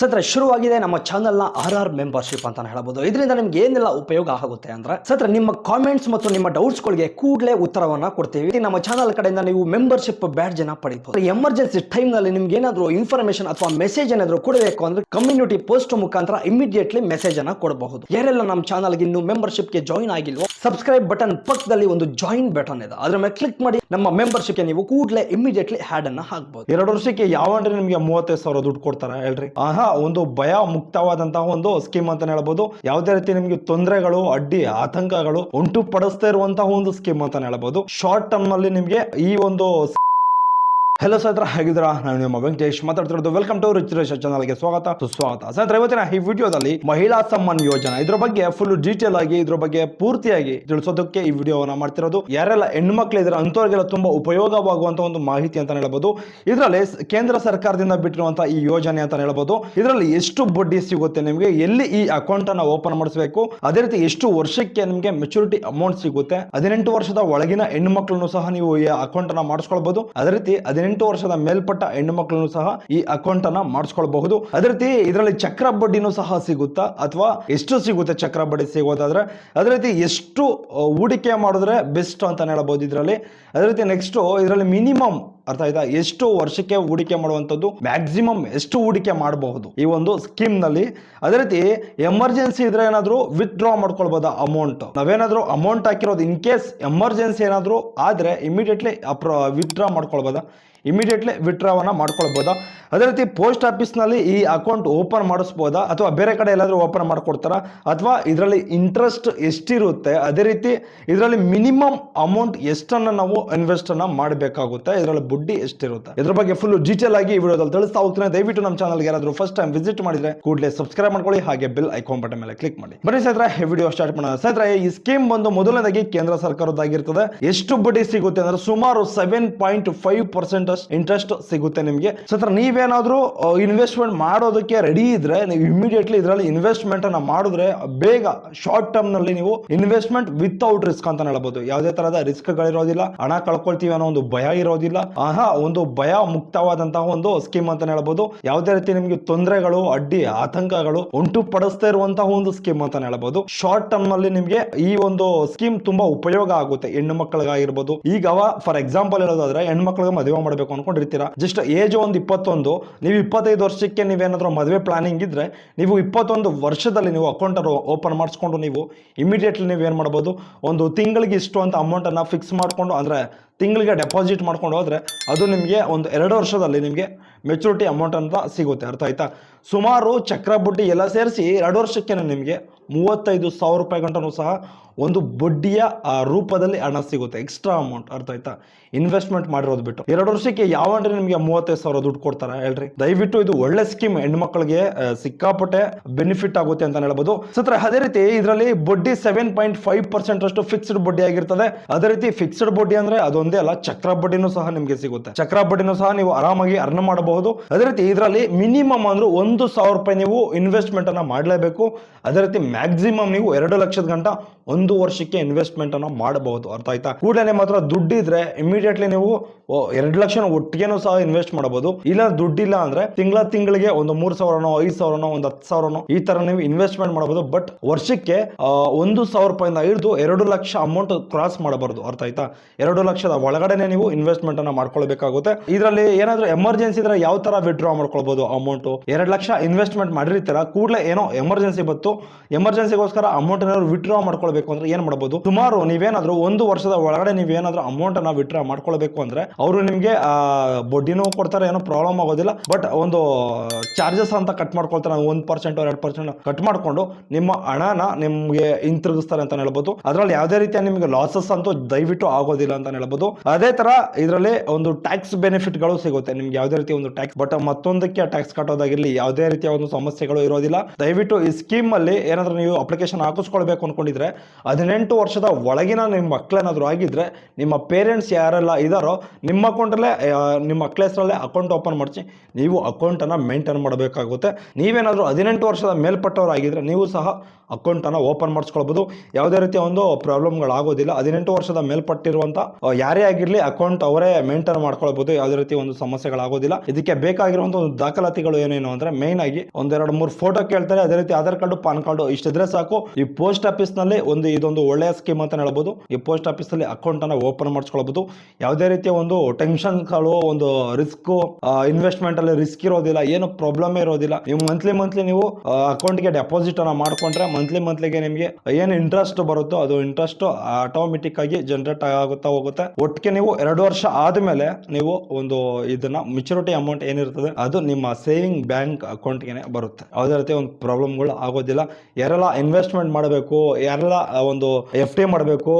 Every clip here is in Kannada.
ಸತ್ರ ಶುರುವಾಗಿದೆ ನಮ್ಮ ಚಾನಲ್ನ ಆರ್ ಆರ್ ಮೆಂಬರ್ಶಿಪ್ ಅಂತ ಹೇಳ್ಬೋದು. ಇದರಿಂದ ನಿಮ್ಗೆ ಏನೆಲ್ಲ ಉಪಯೋಗ ಆಗುತ್ತೆ ಅಂದ್ರೆ ಸತ್ರ ನಿಮ್ಮ ಕಾಮೆಂಟ್ಸ್ ಮತ್ತು ನಿಮ್ಮ ಡೌಟ್ಸ್ಗಳಿಗೆ ಕೂಡಲೇ ಉತ್ತರವನ್ನ ಕೊಡ್ತೀವಿ. ನಮ್ಮ ಚಾನಲ್ ಕಡೆಯಿಂದ ನೀವು ಮೆಂಬರ್ಶಿಪ್ ಬ್ಯಾಡ್ಜ್ ಅನ್ನ ಪಡಿಬಹುದು ಎಮರ್ಜೆನ್ಸಿ ಟೈಮ್ನಲ್ಲಿ ನಿಮ್ಗೆ ಏನಾದ್ರು ಇನ್ಫಾರ್ಮೇಶನ್ ಅಥವಾ ಮೆಸೇಜ್ ಏನಾದ್ರು ಕೊಡಬೇಕು ಅಂದ್ರೆ ಕಮ್ಯುನಿಟಿ ಪೋಸ್ಟ್ ಮುಖಾಂತರ ಇಮಿಡಿಯೇಟ್ಲಿ ಮೆಸೇಜ್ ಅನ್ನ ಕೊಡಬಹುದು. ಯಾರೆಲ್ಲ ನಮ್ಮ ಚಾನಲ್ಗೆ ಇನ್ನು ಮೆಂಬರ್ಶಿಪ್ಗೆ ಜಾಯಿನ್ ಆಗಿಲ್ವೋ ಸಬ್ಸ್ಕ್ರೈಬ್ ಬಟನ್ ಪಕ್ಕದಲ್ಲಿ ಒಂದು ಜಾಯಿನ್ ಬಟನ್ ಇದೆ. ಅದ್ರ ಮೇಲೆ ಕ್ಲಿಕ್ ಮಾಡಿ ನಮ್ಮ ಮೆಂಬರ್ಶಿಪ್ಗೆ ನೀವು ಕೂಡಲೇ ಇಮಿಡಿಯೇಟ್ಲಿ ಹ್ಯಾಡ್ ಅನ್ನ ಹಾಕಬಹುದು ಎರಡು ವರ್ಷಕ್ಕೆ ಯಾವ ಅಂದ್ರೆ ನಿಮಗೆ ಮೂವತ್ತೈದು ಸಾವಿರ ದುಡ್ಡು ಕೊಡ್ತಾರೆ ಹೇಳ್ರಿ. ಆಹಾ ಒಂದು ಭಯ ಮುಕ್ತವಾದಂತಹ ಒಂದು ಸ್ಕೀಮ್ ಅಂತ ಹೇಳ್ಬೋದು. ಯಾವುದೇ ರೀತಿ ನಿಮಗೆ ತೊಂದರೆಗಳು, ಅಡ್ಡಿ, ಆತಂಕಗಳು ಉಂಟು ಪಡಿಸ್ತಾ ಇರುವಂತಹ ಒಂದು ಸ್ಕೀಮ್ ಅಂತ ಹೇಳ್ಬೋದು. ಶಾರ್ಟ್ ಟರ್ಮ್ ಅಲ್ಲಿ ನಿಮಗೆ ಈ ಒಂದು ಹೆಲೋ ಸತ್ರ ಹೇಗಿದ್ದೀರಾ? ನಾನು ನಿಮ್ಮ ವೆಂಕಟೇಶ್ ಮಾತಾಡ್ತಿರೋದು ವೆಲ್ಕಮ್ ಟು ರಿಚ್ ಚಾನಲ್ಗೆ ಸ್ವಾಗತ. ಸುಸ್ವಾಗತ. ಸ್ನೇಹಿತರೆ, ಇವತ್ತಿನ ಈ ವಿಡಿಯೋದಲ್ಲಿ ಮಹಿಳಾ ಸಮ್ಮಾನ್ ಯೋಜನಾ, ಇದ್ರ ಬಗ್ಗೆ ಫುಲ್ ಡೀಟೇಲ್ ಆಗಿ, ಇದ್ರ ಬಗ್ಗೆ ಪೂರ್ತಿಯಾಗಿ ತಿಳಿಸೋದಕ್ಕೆ ಈ ವಿಡಿಯೋವನ್ನ ಮಾಡ್ತಿರೋದು. ಯಾರೆಲ್ಲ ಹೆಣ್ಮಕ್ಳು ಇದ್ರೆ ಅಂತವ್ರಿಗೆಲ್ಲ ತುಂಬಾ ಉಪಯೋಗವಾಗುವಂತ ಒಂದು ಮಾಹಿತಿ ಅಂತ ಹೇಳ್ಬೋದು. ಇದರಲ್ಲಿ ಕೇಂದ್ರ ಸರ್ಕಾರದಿಂದ ಬಿಟ್ಟಿರುವಂತಹ ಈ ಯೋಜನೆ ಅಂತ ಹೇಳ್ಬೋದು. ಇದರಲ್ಲಿ ಎಷ್ಟು ಬಡ್ಡಿ ಸಿಗುತ್ತೆ ನಿಮಗೆ? ಎಲ್ಲಿ ಈ ಅಕೌಂಟ್ ಅನ್ನ ಓಪನ್ ಮಾಡಿಸಬೇಕು? ಅದೇ ರೀತಿ ಎಷ್ಟು ವರ್ಷಕ್ಕೆ ನಿಮಗೆ ಮೆಚುರಿಟಿ ಅಮೌಂಟ್ ಸಿಗುತ್ತೆ? ಹದಿನೆಂಟು ವರ್ಷದ ಒಳಗಿನ ಹೆಣ್ಣು ಮಕ್ಕಳನ್ನು ಸಹ ನೀವು ಈ ಅಕೌಂಟ್ ಅನ್ನ ಮಾಡಿಸ್ಕೊಳ್ಬಹುದು ಅದೇ ರೀತಿ ಹದಿನೆಂಟು ವರ್ಷದ ಮೇಲ್ಪಟ್ಟ ಹೆಣ್ಣು ಮಕ್ಕಳನ್ನು ಸಹ ಈ ಅಕೌಂಟ್ ಅನ್ನ ಮಾಡಿಸ್ಕೊಳ್ಬಹುದು. ಅದೇ ರೀತಿ ಇದರಲ್ಲಿ ಚಕ್ರ ಬಡ್ಡಿನೂ ಸಹ ಸಿಗುತ್ತಾ? ಅಥವಾ ಎಷ್ಟು ಸಿಗುತ್ತೆ ಚಕ್ರ ಬಡ್ಡಿ ಸಿಗೋದಾದ್ರೆ? ಅದೇ ರೀತಿ ಎಷ್ಟು ಹೂಡಿಕೆ ಮಾಡಿದ್ರೆ ಬೆಸ್ಟ್ ಅಂತ ಹೇಳ್ಬೋದು ಇದರಲ್ಲಿ. ಅದೇ ರೀತಿ ನೆಕ್ಸ್ಟ್ ಇದರಲ್ಲಿ ಮಿನಿಮಮ್ ಅರ್ಥ ಆಯ್ತಾ? ಎಷ್ಟು ವರ್ಷಕ್ಕೆ ಹೂಡಿಕೆ ಮಾಡುವಂಥದ್ದು ಮ್ಯಾಕ್ಸಿಮಮ್ ಎಷ್ಟು ಹೂಡಿಕೆ ಮಾಡಬಹುದು ಈ ಒಂದು ಸ್ಕೀಮ್ನಲ್ಲಿ. ಅದೇ ರೀತಿ ಎಮರ್ಜೆನ್ಸಿ ಇದ್ರೆ ಏನಾದರೂ ವಿತ್ಡ್ರಾ ಮಾಡ್ಕೊಳ್ಬೋದಾ ಅಮೌಂಟ್ ನಾವೇನಾದರೂ ಅಮೌಂಟ್ ಹಾಕಿರೋದು ಇನ್ ಕೇಸ್ ಎಮರ್ಜೆನ್ಸಿ ಏನಾದರೂ ಆದ್ರೆ ಇಮಿಡಿಯೇಟ್ಲಿ ಅಪ್ರ ವಿತ್ಡ್ರಾ ಮಾಡ್ಕೊಳ್ಬೋದಾ? ಇಮಿಡಿಯೇಟ್ಲಿ ವಿತ್ಡ್ರಾವನ್ನ ಮಾಡ್ಕೊಳ್ಬೋದಾ? ಅದೇ ರೀತಿ ಪೋಸ್ಟ್ ಆಫೀಸ್ನಲ್ಲಿ ಈ ಅಕೌಂಟ್ ಓಪನ್ ಮಾಡಿಸ್ಬೋದಾ? ಅಥವಾ ಬೇರೆ ಕಡೆ ಎಲ್ಲಾದರೂ ಓಪನ್ ಮಾಡ್ಕೊಡ್ತಾರಾ? ಅಥವಾ ಇದರಲ್ಲಿ ಇಂಟ್ರೆಸ್ಟ್ ಎಷ್ಟಿರುತ್ತೆ? ಅದೇ ರೀತಿ ಇದರಲ್ಲಿ ಮಿನಿಮಮ್ ಅಮೌಂಟ್ ಎಷ್ಟನ್ನು ನಾವು ಇನ್ವೆಸ್ಟ್ ಅನ್ನ ಮಾಡಬೇಕಾಗುತ್ತೆ? ಇದರಲ್ಲಿ ಬಡ್ಡಿ ಎಷ್ಟಿರುತ್ತೆ? ಇದ್ರ ಬಗ್ಗೆ ಫುಲ್ ಡೀಟೇಲ್ ಆಗಿ ಈ ವಿಡಿಯೋದಲ್ಲಿ ತಿಳಿಸ್ತಾ ಹೋಗ್ತೀನಿ. ದಯವಿಟ್ಟು ನಮ್ಮ ಚಾನಲ್ಗೆ ಯಾರಾದರೂ ಫಸ್ಟ್ ಟೈಮ್ ವಿಸಿಟ್ ಮಾಡಿದ್ರೆ ಕೂಡಲೇ ಸಬ್ಸ್ಕ್ರೈಬ್ ಮಾಡ್ಕೊಳ್ಳಿ, ಹಾಗೆ ಬಿಲ್ ಐಕಾನ್ ಬಟನ್ ಮೇಲೆ ಕ್ಲಿಕ್ ಮಾಡಿ. ಬನ್ನಿ ಸೈತ್ರ ಈ ವಿಡಿಯೋ ಸ್ಟಾರ್ಟ್ ಮಾಡೋಣ. ಸೈತ್ರ ಈ ಸ್ಕೀಮ್ ಬಂದು ಮೊದಲನೇದಾಗಿ ಕೇಂದ್ರ ಸರ್ಕಾರದಾಗಿರ್ತದೆ ಎಷ್ಟು ಬಡ್ಡಿ ಸಿಗುತ್ತೆ ಅಂದ್ರೆ ಸುಮಾರು seven point five percent interest ಸಿಗುತ್ತೆ ನಿಮಗೆ. ಸತ್ರ ನೀವೇನಾದ್ರೂ ಇನ್ವೆಸ್ಟ್ಮೆಂಟ್ ಮಾಡೋದಕ್ಕೆ ರೆಡಿ ಇದ್ರೆ, ನೀವು ಇಮಿಡಿಯೇಟ್ಲಿ ಇದರಲ್ಲಿ ಇನ್ವೆಸ್ಟ್ಮೆಂಟ್ ಅನ್ನ ಮಾಡಿದ್ರೆ ಬೇಗ ಶಾರ್ಟ್ ಟರ್ಮ್ನಲ್ಲಿ ನೀವು ಇನ್ವೆಸ್ಟ್ಮೆಂಟ್ ವಿತೌಟ್ ರಿಸ್ಕ್ ಅಂತ ಹೇಳ್ಬೋದು. ಯಾವುದೇ ತರಹದ ರಿಸ್ಕ್ ಗಳಿರೋದಿಲ್ಲ. ಹಣ ಕಳ್ಕೊಳ್ತೀವಿ ಅನ್ನೋ ಒಂದು ಭಯ ಇರೋದಿಲ್ಲ. ಆಹಾ ಒಂದು ಭಯ ಮುಕ್ತವಾದಂತಹ ಒಂದು ಸ್ಕೀಮ್ ಅಂತ ಹೇಳ್ಬೋದು. ಯಾವುದೇ ರೀತಿ ನಿಮಗೆ ತೊಂದರೆಗಳು, ಅಡ್ಡಿ, ಆತಂಕಗಳು ಉಂಟು ಪಡಿಸ್ತಾ ಇರುವಂತಹ ಒಂದು ಸ್ಕೀಮ್ ಅಂತ ಹೇಳ್ಬೋದು. ಶಾರ್ಟ್ ಟರ್ಮ್ನಲ್ಲಿ ನಿಮಗೆ ಈ ಒಂದು ಸ್ಕೀಮ್ ತುಂಬಾ ಉಪಯೋಗ ಆಗುತ್ತೆ. ಹೆಣ್ಣು ಮಕ್ಕಳಿಗಾಗಿರ್ಬೋದು. ಈಗ ಫಾರ್ ಎಕ್ಸಾಂಪಲ್ ಹೇಳೋದಾದ್ರೆ ಹೆಣ್ಣು ಮಕ್ಕಳಿಗೆ ಮದುವೆ ಮಾಡಬೇಕು ಅನ್ಕೊಂಡಿರ್ತೀರಾ? ಜಸ್ಟ್ ಏಜ್ ಒಂದು ಇಪ್ಪತ್ತೊಂದು, ನೀವು ಇಪ್ಪತ್ತೈದು ವರ್ಷಕ್ಕೆ ನೀವೇನಾದ್ರೂ ಮದುವೆ ಪ್ಲಾನಿಂಗ್ ಇದ್ರೆ ನೀವು ಇಪ್ಪತ್ತೊಂದು ವರ್ಷದಲ್ಲಿ ನೀವು ಅಕೌಂಟ್ ಓಪನ್ ಮಾಡಿಸ್ಕೊಂಡು ನೀವು ಇಮಿಡಿಯೇಟ್ಲಿ ನೀವು ಏನು ಮಾಡ್ಬೋದು? ಒಂದು ತಿಂಗಳಿಗೆ ಇಷ್ಟು ಅಂತ ಅಮೌಂಟನ್ನು ಫಿಕ್ಸ್ ಮಾಡಿಕೊಂಡು, ಅಂದರೆ ತಿಂಗಳಿಗೆ ಡೆಪಾಸಿಟ್ ಮಾಡ್ಕೊಂಡು ಹೋದರೆ ಅದು ನಿಮಗೆ ಒಂದು ಎರಡು ವರ್ಷದಲ್ಲಿ ನಿಮಗೆ ಮೆಚುರಿಟಿ ಅಮೌಂಟ್ ಅಂತ ಸಿಗುತ್ತೆ. ಅರ್ಥ ಆಯ್ತಾ? ಸುಮಾರು ಚಕ್ರ ಬಡ್ಡಿ ಎಲ್ಲ ಸೇರಿಸಿ ಎರಡು ವರ್ಷಕ್ಕೆ ನಿಮಗೆ ಮೂವತ್ತೈದು ಸಾವಿರ ರೂಪಾಯಿ ಗಂಟನೂ ಸಹ ಒಂದು ಬಡ್ಡಿಯ ರೂಪದಲ್ಲಿ ಹಣ ಸಿಗುತ್ತೆ. ಎಕ್ಸ್ಟ್ರಾ ಅಮೌಂಟ್ ಅರ್ಥ ಆಯ್ತಾ? ಇನ್ವೆಸ್ಟ್ಮೆಂಟ್ ಮಾಡಿರೋದು ಬಿಟ್ಟು. ಎರಡು ವರ್ಷಕ್ಕೆ ಯಾವ ಅಂದ್ರೆ ನಿಮಗೆ ಮೂವತ್ತೈದು ಸಾವಿರ ದುಡ್ಡು ಕೊಡ್ತಾರೆ ಹೇಳ್ರಿ. ದಯವಿಟ್ಟು ಇದು ಒಳ್ಳೆ ಸ್ಕೀಮ್ ಹೆಣ್ಮಕ್ಳಿಗೆ ಸಿಕ್ಕಾಪಟ್ಟೆ ಬೆನಿಫಿಟ್ ಆಗುತ್ತೆ ಅಂತ ಹೇಳ್ಬೋದು. ಸತ್ರ, ಅದೇ ರೀತಿ ಇದರಲ್ಲಿ ಬಡ್ಡಿ ಸೆವೆನ್ ಪಾಯಿಂಟ್ ಫೈವ್ ಪರ್ಸೆಂಟ್ ಅಷ್ಟು ಫಿಕ್ಸ್ಡ್ ಬಡ್ಡಿ ಆಗಿರ್ತದೆ. ಅದೇ ರೀತಿ ಫಿಕ್ಸ್ಡ್ ಬಡ್ಡಿ ಅಂದ್ರೆ ಅದೊಂದೇ ಅಲ್ಲ ಚಕ್ರ ಬಡ್ಡಿನೂ ಸಹ ನಿಮಗೆ ಸಿಗುತ್ತೆ. ಚಕ್ರ ಬಡ್ಡಿನೂ ಸಹ ನೀವು ಆರಾಮಾಗಿ ಅರ್ನ್ ಮಾಡಬಹುದು. ಅದೇ ರೀತಿ ಇದರಲ್ಲಿ ಮಿನಿಮಮ್ ಅಂದ್ರೆ ಒಂದು ಸಾವಿರ ರೂಪಾಯಿ ನೀವು ಇನ್ವೆಸ್ಟ್ಮೆಂಟನ್ನು ಮಾಡಲೇಬೇಕು. ಅದೇ ರೀತಿ ಮ್ಯಾಕ್ಸಿಮಮ್ ನೀವು ಎರಡು ಲಕ್ಷದ ಗಂಟ ಒಂದು ವರ್ಷಕ್ಕೆ ಇನ್ವೆಸ್ಟ್ಮೆಂಟ್ ಅನ್ನ ಮಾಡಬಹುದು. ಅರ್ಥ ಆಯ್ತಾ? ಕೂಡಲೇ ಮಾತ್ರ ದುಡ್ಡಿದ್ರೆ ಇಮಿಡಿಯೇಟ್ಲಿ ನೀವು ಎರಡು ಲಕ್ಷ ಒಟ್ಟಿಗೆನೂ ಸಹ ಇನ್ವೆಸ್ಟ್ ಮಾಡಬಹುದು. ಇಲ್ಲ ದುಡ್ಡಿಲ್ಲ ಅಂದ್ರೆ ತಿಂಗಳ ತಿಂಗಳಿಗೆ ಒಂದು ಮೂರ್ ಸಾವಿರನೋ, ಐದು ಸಾವಿರನೋ, ಒಂದು ಹತ್ತು ಸಾವಿರನೋ ಈ ತರ ನೀವು ಇನ್ವೆಸ್ಟ್ಮೆಂಟ್ ಮಾಡಬಹುದು. ಬಟ್ ವರ್ಷಕ್ಕೆ ಒಂದು ಸಾವಿರ ರೂಪಾಯಿಂದ ಹಿಡಿದು ಎರಡು ಲಕ್ಷ ಅಮೌಂಟ್ ಕ್ರಾಸ್ ಮಾಡಬಾರ್ದು. ಅರ್ಥ ಆಯ್ತಾ? ಎರಡು ಲಕ್ಷದ ಒಳಗಡೆನೆ ನೀವು ಇನ್ವೆಸ್ಟ್ಮೆಂಟ್ ಅನ್ನ ಮಾಡ್ಕೊಳ್ಬೇಕಾಗುತ್ತೆ. ಇದರಲ್ಲಿ ಏನಾದ್ರೂ ಎಮರ್ಜೆನ್ಸಿ ಇದ್ರೆ ಯಾವ ತರ ವಿಡ್ರಾ ಮಾಡ್ಕೊಳ್ಬಹುದು ಅಮೌಂಟ್ ಎರಡು ಇನ್ವೆಸ್ಟ್ಮೆಂಟ್ ಮಾಡಿರ್ತೀರ, ಕೂಡಲೇ ಏನೋ ಎಮರ್ಜೆನ್ಸಿ ಬತ್ತು ಎಮರ್ಜೆನ್ಸಿಗೋಸ್ಕರ ಅಮೌಂಟ್ ಏನಾದ್ರು ವಿಡ್ರಾ ಮಾಡ್ಕೊಳ್ಬೇಕು ಅಂದ್ರೆ ಏನ್ ಮಾಡಬಹುದು ಸುಮಾರು ನೀವೇನಾದ್ರೂ ಒಂದು ವರ್ಷದ ಒಳಗಡೆ ನೀವೇನಾದ್ರೂ ಅಮೌಂಟ್ ಅನ್ನ ವಿಡ್ರಾ ಮಾಡ್ಕೊಳ್ಬೇಕು ಅಂದ್ರೆ ಅವರು ನಿಮಗೆ ಬಡ್ಡಿನೂ ಕೊಡ್ತಾರೆ, ಏನೋ ಪ್ರಾಬ್ಲಮ್ ಆಗೋದಿಲ್ಲ. ಬಟ್ ಒಂದು ಚಾರ್ಜಸ್ ಅಂತ ಕಟ್ ಮಾಡ್ಕೊಳ್ತಾರೆ ಒಂದ್ ಪರ್ಸೆಂಟ್ ಎರಡು ಪರ್ಸೆಂಟ್ ಕಟ್ ಮಾಡ್ಕೊಂಡು ನಿಮ್ಮ ಹಣನ ನಿಮ್ಗೆ ಹಿಂತಿರುಗಿಸ್ತಾರೆ ಅಂತ ಹೇಳ್ಬೋದು. ಅದ್ರಲ್ಲಿ ಯಾವುದೇ ರೀತಿಯ ನಿಮಗೆ ಲಾಸಸ್ ಅಂತೂ ದಯವಿಟ್ಟು ಆಗೋದಿಲ್ಲ ಅಂತ ಹೇಳ್ಬೋದು. ಅದೇ ತರ ಇದರಲ್ಲಿ ಒಂದು ಟ್ಯಾಕ್ಸ್ ಬೆನಿಫಿಟ್ಗಳು ಸಿಗುತ್ತೆ, ನಿಮ್ಗೆ ಯಾವುದೇ ರೀತಿ ಒಂದು ಟ್ಯಾಕ್ಸ್ ಬಟ್ ಮತ್ತೊಂದಕ್ಕೆ ಟ್ಯಾಕ್ಸ್ ಕಟ್ಟೋದಾಗಿರ್ಲಿ ಯಾವುದೇ ರೀತಿಯ ಒಂದು ಸಮಸ್ಯೆಗಳು ಇರೋದಿಲ್ಲ. ದಯವಿಟ್ಟು ಈ ಸ್ಕೀಮ್ ಅಲ್ಲಿ ಏನಾದರೂ ನೀವು ಅಪ್ಲಿಕೇಶನ್ ಹಾಕಿಸ್ಕೊಳ್ಬೇಕು ಅನ್ಕೊಂಡಿದ್ರೆ, ಹದಿನೆಂಟು ವರ್ಷದ ಒಳಗಿನ ನಿಮ್ಮ ಮಕ್ಕಳೇನಾದ್ರೂ ಆಗಿದ್ರೆ, ನಿಮ್ಮ ಪೇರೆಂಟ್ಸ್ ಯಾರೆಲ್ಲ ಇದಾರೋ, ನಿಮ್ಮ ಅಕೌಂಟಲ್ಲೇ ನಿಮ್ಮ ಮಕ್ಕಳ ಹೆಸರಲ್ಲೇ ಅಕೌಂಟ್ ಓಪನ್ ಮಾಡಿಸಿ, ನೀವು ಅಕೌಂಟನ್ನು ಮೇಂಟೈನ್ ಮಾಡಬೇಕಾಗುತ್ತೆ. ನೀವೇನಾದರೂ ಹದಿನೆಂಟು ವರ್ಷದ ಮೇಲ್ಪಟ್ಟವರಾಗಿದ್ದರೆ ನೀವು ಸಹ ಅಕೌಂಟನ್ನು ಓಪನ್ ಮಾಡಿಸ್ಕೊಳ್ಬೋದು. ಯಾವುದೇ ರೀತಿಯ ಒಂದು ಪ್ರಾಬ್ಲಮ್ಗಳಾಗೋದಿಲ್ಲ ಹದಿನೆಂಟು ವರ್ಷದ ಮೇಲ್ಪಟ್ಟಿರುವಂಥ ಯಾರೇ ಆಗಿರಲಿ ಅಕೌಂಟ್ ಅವರೇ ಮೇಂಟೈನ್ ಮಾಡ್ಕೊಳ್ಬೋದು. ಯಾವುದೇ ರೀತಿ ಒಂದು ಸಮಸ್ಯೆಗಳಾಗೋದಿಲ್ಲ. ಇದಕ್ಕೆ ಬೇಕಾಗಿರುವಂಥ ಒಂದು ದಾಖಲಾತಿಗಳು ಏನೇನು ಅಂದರೆ ಮೇನ್ ಆಗಿ ಒಂದೆರಡು ಮೂರು ಫೋಟೋ ಕೇಳ್ತಾರೆ. ಅದೇ ರೀತಿ ಆಧಾರ್ ಕಾರ್ಡು, ಪಾನ್ ಕಾರ್ಡು ಇಷ್ಟಿದ್ರೆ ಸಾಕು. ಈ ಪೋಸ್ಟ್ ಆಫೀಸ್ನಲ್ಲಿ ಒಂದು ಇದೊಂದು ಒಳ್ಳೆಯ ಸ್ಕೀಮ್ ಅಂತ ಹೇಳ್ಬೋದು. ಈ ಪೋಸ್ಟ್ ಆಫೀಸ್ ಅಕೌಂಟನ್ನು ಓಪನ್ ಮಾಡಿಸ್ಕೊಳ್ಬೋದು. ಯಾವುದೇ ರೀತಿಯ ಒಂದು ಟೆನ್ಷನ್ಗಳು ಒಂದು ರಿಸ್ಕು ಇನ್ವೆಸ್ಟ್ಮೆಂಟ್ ಅಲ್ಲಿ ರಿಸ್ಕ್ ಇರೋದಿಲ್ಲ. ಏನು ಪ್ರಾಬ್ಲಮ್ ಇರೋದಿಲ್ಲ. ನೀವು ಮಂತ್ಲಿ ಮಂತ್ಲಿ ನೀವು ಅಕೌಂಟ್ಗೆ ಡೆಪಾಸಿಟ್ ಅನ್ನ ಮಾಡ್ಕೊಂಡ್ರೆ ಮಂತ್ಲಿ ಮಂತ್ಲಿಗೆ ನಿಮಗೆ ಏನು ಇಂಟ್ರೆಸ್ಟ್ ಬರುತ್ತೋ ಅದು ಇಂಟ್ರೆಸ್ಟ್ ಆಟೋಮೆಟಿಕ್ ಆಗಿ ಜನರೇಟ್ ಆಗುತ್ತಾ ಹೋಗುತ್ತೆ. ಒಟ್ಟಿಗೆ ನೀವು ಎರಡು ವರ್ಷ ಆದ್ಮೇಲೆ ನೀವು ಒಂದು ಇದನ್ನ ಮೆಚುರಿಟಿ ಅಮೌಂಟ್ ಏನಿರ್ತದೆ, ಅದು ನಿಮ್ಮ ಸೇವಿಂಗ್ ಬ್ಯಾಂಕ್ ಅಕೌಂಟ್ಗೆ ಬರುತ್ತೆ. ಯಾವುದೇ ರೀತಿ ಒಂದು ಪ್ರಾಬ್ಲಮ್ಗಳು ಆಗೋದಿಲ್ಲ. ಯಾರೆಲ್ಲ ಇನ್ವೆಸ್ಟ್ಮೆಂಟ್ ಮಾಡಬೇಕು, ಯಾರೆಲ್ಲ ಒಂದು ಎಫ್ ಡಿ ಮಾಡಬೇಕು,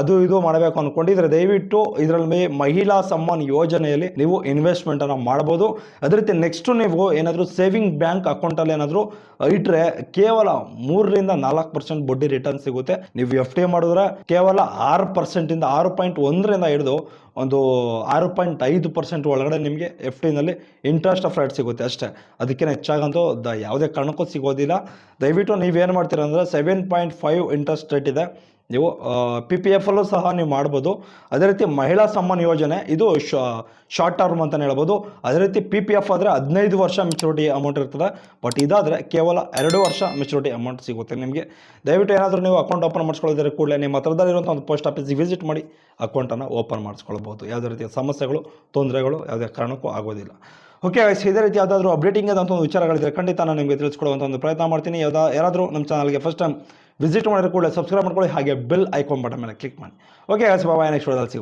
ಅದು ಇದು ಮಾಡಬೇಕು ಅನ್ಕೊಂಡಿದ್ರೆ ದಯವಿಟ್ಟು ಇದರಲ್ಲಿ ಮಹಿಳಾ ಸಮ್ಮಾನ್ ಯೋಜನೆಯಲ್ಲಿ ನೀವು ಇನ್ವೆಸ್ಟ್ಮೆಂಟ್ ಅನ್ನ ಮಾಡಬಹುದು ಅದೇ ರೀತಿ ನೆಕ್ಸ್ಟ್ ನೀವು ಏನಾದರೂ ಸೇವಿಂಗ್ ಬ್ಯಾಂಕ್ ಅಕೌಂಟ್ ಅಲ್ಲಿ ಏನಾದರೂ ಇಟ್ಟರೆ ಕೇವಲ ಮೂರರಿಂದ ನಾಲ್ಕು ಪರ್ಸೆಂಟ್ ಬಡ್ಡಿ ರಿಟರ್ನ್ ಸಿಗುತ್ತೆ. ನೀವು ಎಫ್ ಡಿ ಮಾಡಿದ್ರೆ ಕೇವಲ ಆರು ಪರ್ಸೆಂಟ್ ಇಂದ ಆರು ಪಾಯಿಂಟ್ ಒಂದರಿಂದ ಹಿಡಿದು ಒಂದು ಆರು ಪಾಯಿಂಟ್ ಐದು ಪರ್ಸೆಂಟ್ ಒಳಗಡೆ ನಿಮಗೆ ಎಫ್ ಡಿನಲ್ಲಿ ಇಂಟ್ರೆಸ್ಟ್ ಆಫ್ ರೇಟ್ ಸಿಗುತ್ತೆ ಅಷ್ಟೇ. ಅದಕ್ಕಿಂತ ಹೆಚ್ಚಾಗಂತೂ ದ ಯಾವುದೇ ಕಾರಣಕ್ಕೂ ಸಿಗೋದಿಲ್ಲ. ದಯವಿಟ್ಟು ನೀವೇನು ಮಾಡ್ತೀರಾ ಅಂದರೆ seven point five interest rate ಇದೆ. ನೀವು ಪಿ ಪಿ ಎಫ್ ಅಲ್ಲೂ ಸಹ ನೀವು ಮಾಡ್ಬೋದು. ಅದೇ ರೀತಿ ಮಹಿಳಾ ಸಮ್ಮಾನ್ ಯೋಜನೆ, ಇದು ಶಾರ್ಟ್ ಟರ್ಮ್ ಅಂತಲೇ ಹೇಳ್ಬೋದು. ಅದೇ ರೀತಿ ಪಿ ಪಿ ಎಫ್ ಆದರೆ ಹದಿನೈದು ವರ್ಷ ಮೆಚುರಿಟಿ ಅಮೌಂಟ್ ಇರ್ತದೆ. ಬಟ್ ಇದಾದರೆ ಕೇವಲ ಎರಡು ವರ್ಷ ಮೆಚುರಿಟಿ ಅಮೌಂಟ್ ಸಿಗುತ್ತೆ ನಿಮಗೆ. ದಯವಿಟ್ಟು ಏನಾದರೂ ನೀವು ಅಕೌಂಟ್ ಓಪನ್ ಮಾಡಿಸ್ಕೊಳ್ಳೋದ್ರೆ ಕೂಡಲೇ ನಿಮ್ಮ ಹತ್ರದಲ್ಲಿರುವಂಥ ಒಂದು ಪೋಸ್ಟ್ ಆಫೀಸಿಗೆ ವಿಸಿಟ್ ಮಾಡಿ ಅಕೌಂಟನ್ನು ಓಪನ್ ಮಾಡಿಸ್ಕೊಳ್ಬೋದು ಯಾವುದೇ ರೀತಿಯ ಸಮಸ್ಯೆಗಳು, ತೊಂದರೆಗಳು ಯಾವುದೇ ಕಾರಣಕ್ಕೂ ಆಗೋದಿಲ್ಲ. ಓಕೆ ಇದೇ ರೀತಿ ಯಾವುದಾದ್ರೂ ಅಪ್ಡೇಟಿಂಗ್ ಅಂತ ಒಂದು ವಿಚಾರಗಳಿದ್ರೆ ಖಂಡಿತ ನಾನು ನಿಮಗೆ ತಿಳಿಸ್ಕೊಡುವಂಥ ಒಂದು ಪ್ರಯತ್ನ ಮಾಡ್ತೀನಿ. ಯಾವ್ದಾ, ಯಾರಾದರೂ ನಮ್ಮ ಚಾನಲ್ಗೆ ಫಸ್ಟ್ ಟೈಮ್ ವಿಸಿಟ್ ಮಾಡಿದ್ರೆ ಕೂಡ ಸಬ್ಸ್ಕ್ರೈಬ್ ಮಾಡ್ಕೊಳ್ಳಿ, ಹಾಗೆ ಬೆಲ್ ಐಕಾನ್ ಬಟನ್ ಮೇಲೆ ಕ್ಲಿಕ್ ಮಾಡಿ. ಓಕೆ ಬಾಬಾ ನೆಕ್ಸ್ಟ್ ಸಿಗೋಣ.